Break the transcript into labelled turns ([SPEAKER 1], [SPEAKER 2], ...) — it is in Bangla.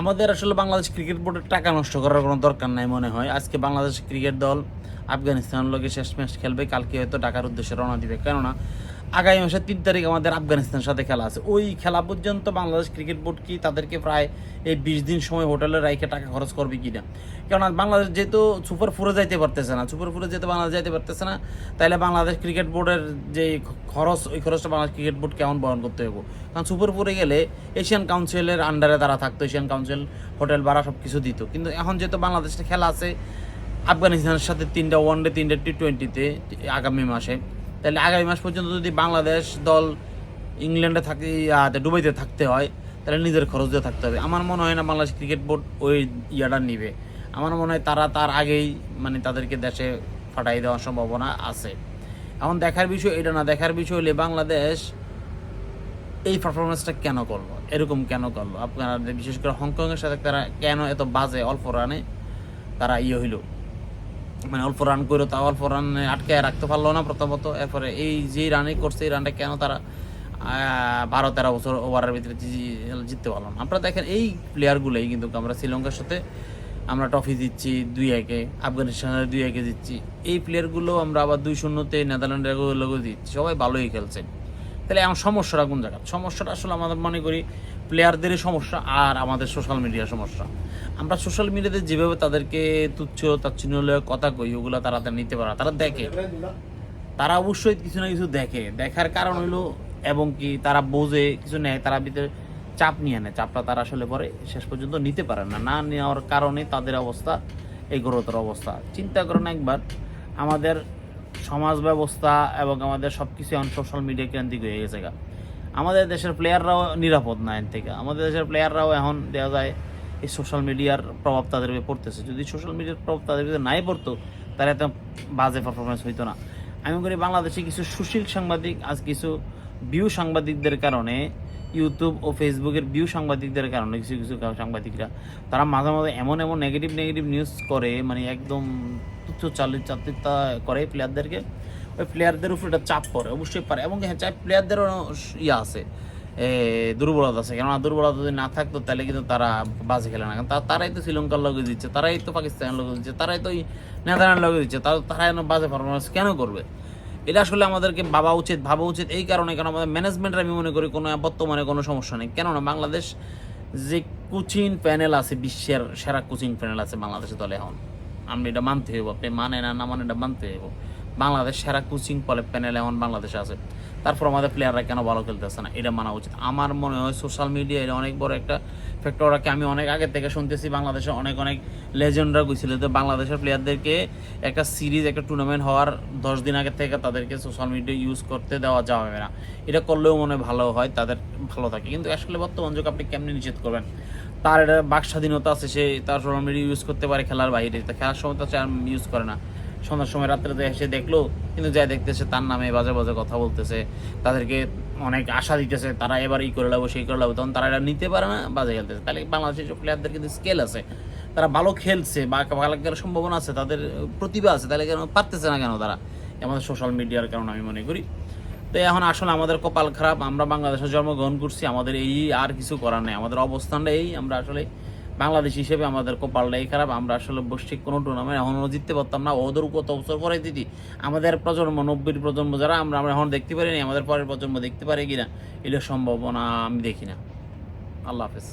[SPEAKER 1] আমাদের আসলে বাংলাদেশ ক্রিকেট বোর্ডের টাকা নষ্ট করার কোনো দরকার নাই মনে হয়। আজকে বাংলাদেশ ক্রিকেট দল আফগানিস্তানের লোকে শেষ ম্যাচ খেলবে, কালকে হয়তো টাকার উদ্দেশ্যে রওনা দিবে। কেননা আগামী মাসের তিন তারিখ আমাদের আফগানিস্তানের সাথে খেলা আছে। ওই খেলা পর্যন্ত বাংলাদেশ ক্রিকেট বোর্ড কি তাদেরকে প্রায় এই বিশ দিন সময় হোটেলে রাইখে টাকা খরচ করবে কি না কেননা বাংলাদেশ যেহেতু সুপার ফোরে যাইতে পারতেছে না, সুপার ফোরে যেহেতু বাংলাদেশ যাইতে পারতেছে না তাহলে বাংলাদেশ ক্রিকেট বোর্ডের যে খরচ, ওই খরচটা বাংলাদেশ ক্রিকেট বোর্ড কেমন বহন করতে হবে কারণ সুপার ফোরে গেলে এশিয়ান কাউন্সিলের আন্ডারে তারা থাকতো, এশিয়ান কাউন্সিল, হোটেল, ভাড়া সব কিছু দিত। কিন্তু এখন যেহেতু বাংলাদেশে খেলা আছে, আফগানিস্তানের সাথে তিনটা ওয়ানডে, তিনটা টি টোয়েন্টিতে আগামী মাসে তাহলে আগামী মাস পর্যন্ত যদি বাংলাদেশ দল ইংল্যান্ডে থাকে দুবাইতে থাকতে হয়, তাহলে নিজের খরচ দিয়ে থাকতে হবে। আমার মনে হয় না বাংলাদেশ ক্রিকেট বোর্ড ওই ইয়াটা নিবে। আমার মনে হয় তারা তার আগেই মানে তাদেরকে দেশে ফাটাই দেওয়ার সম্ভাবনা আছে। এখন দেখার বিষয় এটা না, দেখার বিষয় হলে বাংলাদেশ এই পারফরমেন্সটা কেন করল? এরকম কেন করল? আপনারা বিশেষ করে হংকংয়ের সাথে তারা কেন এত বাজে অল্প রানে তারা ইয়ে হইল? মানে অল্প রান করে তা অল্প রান আটকে রাখতে পারল না প্রথমত। এরপরে এই যে রানে করছে, এই রানটা কেন তারা বারো তেরো বছর ওভারের ভিতরে জিততে পারল না। আপনারা দেখেন এই প্লেয়ারগুলোই কিন্তু আমরা শ্রীলঙ্কার সাথে, আমরা ট্রফি দিচ্ছি দুই একে, আফগানিস্তানের দুই একে দিচ্ছি। এই প্লেয়ারগুলো আমরা আবার দুই শূন্যতে নেদারল্যান্ডের লোগো দিচ্ছি। সবাই ভালোই খেলছে। তাহলে আমার সমস্যাটা কোন জায়গা সমস্যাটা আসলে আমাদের মনে করি প্লেয়ারদেরই সমস্যা আর আমাদের সোশ্যাল মিডিয়ার সমস্যা। আমরা সোশ্যাল মিডিয়াতে যেভাবে তাদেরকে তুচ্ছ তাচ্ছিন্ন কথা কই, ওগুলো তারা নিতে পারে। তারা দেখে। তারা অবশ্যই কিছু না কিছু দেখে। দেখার কারণ হলো এবং কি তারা বোঝে, কিছু নেয়, তারা ভিতরে চাপ নিয়ে নেয়। চাপটা তারা আসলে পরে শেষ পর্যন্ত নিতে পারে না। না নেওয়ার কারণে তাদের অবস্থা, এই গুরুতর অবস্থা। চিন্তা করেন একবার, আমাদের সমাজ ব্যবস্থা এবং আমাদের সব কিছু এখন সোশ্যাল মিডিয়া কেন্দ্রিক হয়ে গেছে গা। আমাদের দেশের প্লেয়াররাও নিরাপদ না এর থেকে। আমাদের দেশের প্লেয়াররাও এখন দেওয়া যায় এই সোশ্যাল মিডিয়ার প্রভাব তাদের উপরে পড়তেছে। যদি সোশ্যাল মিডিয়ার প্রভাব তাদের ভিতরে নাই পড়তো, তাহলে এত বাজে পারফরমেন্স হইতো না। আমি করি বাংলাদেশে কিছু সুশীল সাংবাদিক আজ কিছু ভিউ সাংবাদিকদের কারণে ইউটিউব ও ফেসবুকের ভিউ সাংবাদিকদের কারণে কিছু কিছু সাংবাদিকরা, তারা মাঝে মাঝে এমন এমন নেগেটিভ নেগেটিভ নিউজ করে মানে একদম তুচ্ছ চালিত চাতিতা করে প্লেয়ারদেরকে প্লেয়ারদের উপর এটা চাপ পড়ে, অবশ্যই পারে। এবং হ্যাঁ চাই প্লেয়ারদেরও ইয়ে আছে দুর্বলতা আছে। কেননা দুর্বলতা যদি না থাকতো, তাহলে কিন্তু তারা বাজে খেলে না। কারণ তারাই তো শ্রীলঙ্কার লগে দিচ্ছে, তারাই তো পাকিস্তানের লগে দিচ্ছে, তারাই তো নেদারল্যান্ড লগে দিচ্ছে তারা তারা যেন বাজে পারফরমেন্স কেন করবে? এটা আসলে আমাদেরকে ভাবা উচিত ভাবা উচিত এই কারণে, কারণ আমাদের ম্যানেজমেন্টের আমি মনে করি কোনো বর্তমানে কোনো সমস্যা নেই। কেননা বাংলাদেশ যে কোচিং প্যানেল আছে, বিশ্বের সেরা কোচিং প্যানেল আছে বাংলাদেশের দলে এখন। আপনি এটা মানতে হইব, আপনি মানে না না মানে এটা মানতে হইব। বাংলাদেশ সেরা কোচিং পলে প্যানেল এখন বাংলাদেশে আছে। তারপর আমাদের প্লেয়াররা কেন ভালো খেলতেছে না? এটা মানা উচিত। আমার মনে হয় সোশ্যাল মিডিয়া এটা অনেক বড় একটা ফ্যাক্টরটাকে আমি অনেক আগে থেকে শুনতেছি বাংলাদেশে অনেক অনেক লেজেন্ডরা গেছিল। তো বাংলাদেশের প্লেয়ারদেরকে একটা সিরিজ একটা টুর্নামেন্ট হওয়ার দশ দিন আগে থেকে তাদেরকে সোশ্যাল মিডিয়া ইউজ করতে দেওয়া যাবে না। এটা করলেও মনে ভালো হয়, তাদের ভালো থাকে। কিন্তু আসলে বর্তমান যুগ আপনি কেমনি নিষেধ করবেন? তার এটা বাক স্বাধীনতা আছে, সে তার সোশ্যাল মিডিয়া ইউজ করতে পারে খেলার বাইরে। খেলার সময় তো সে ইউজ করে না। সন্ধ্যার সময় রাত্রে এসে দেখল, কিন্তু যাই দেখতেছে তার নামে বাজে বাজে কথা বলতেছে, তাদেরকে অনেক আশা দিতেছে, তারা এবার এই করে লাগবো সেই করে লাগবো তখন তারা এটা নিতে পারে না, বাজে খেলতেছে। তাহলে বাংলাদেশের প্লেয়ারদের কিন্তু স্কেল আছে, তারা ভালো খেলছে বা ভালো খেলার সম্ভাবনা আছে, তাদের প্রতিভা আছে, তাহলে কেন পারতেছে না কেন তারা? আমাদের সোশ্যাল মিডিয়ার কারণে আমি মনে করি। তো এখন আসলে আমাদের কপাল খারাপ, আমরা বাংলাদেশে জন্মগ্রহণ করছি, আমাদের এই আর কিছু করার নেই, আমাদের অবস্থানটা এই, আমরা আসলে বাংলাদেশ হিসেবে আমাদের কপালটাই খারাপ, আমরা আসলে বৈশ্বিক কোনো টুর্নামেন্ট এখনও জিততে পারতাম না। ওদের কত বছর পরে দিদি আমাদের প্রজন্ম নব্বই প্রজন্ম যারা, আমরা আমরা এখন দেখতে পারিনি, আমাদের পরের প্রজন্ম দেখতে পারে কিনা এটা সম্ভাবনা আমি দেখি না। আল্লাহ হাফেজ।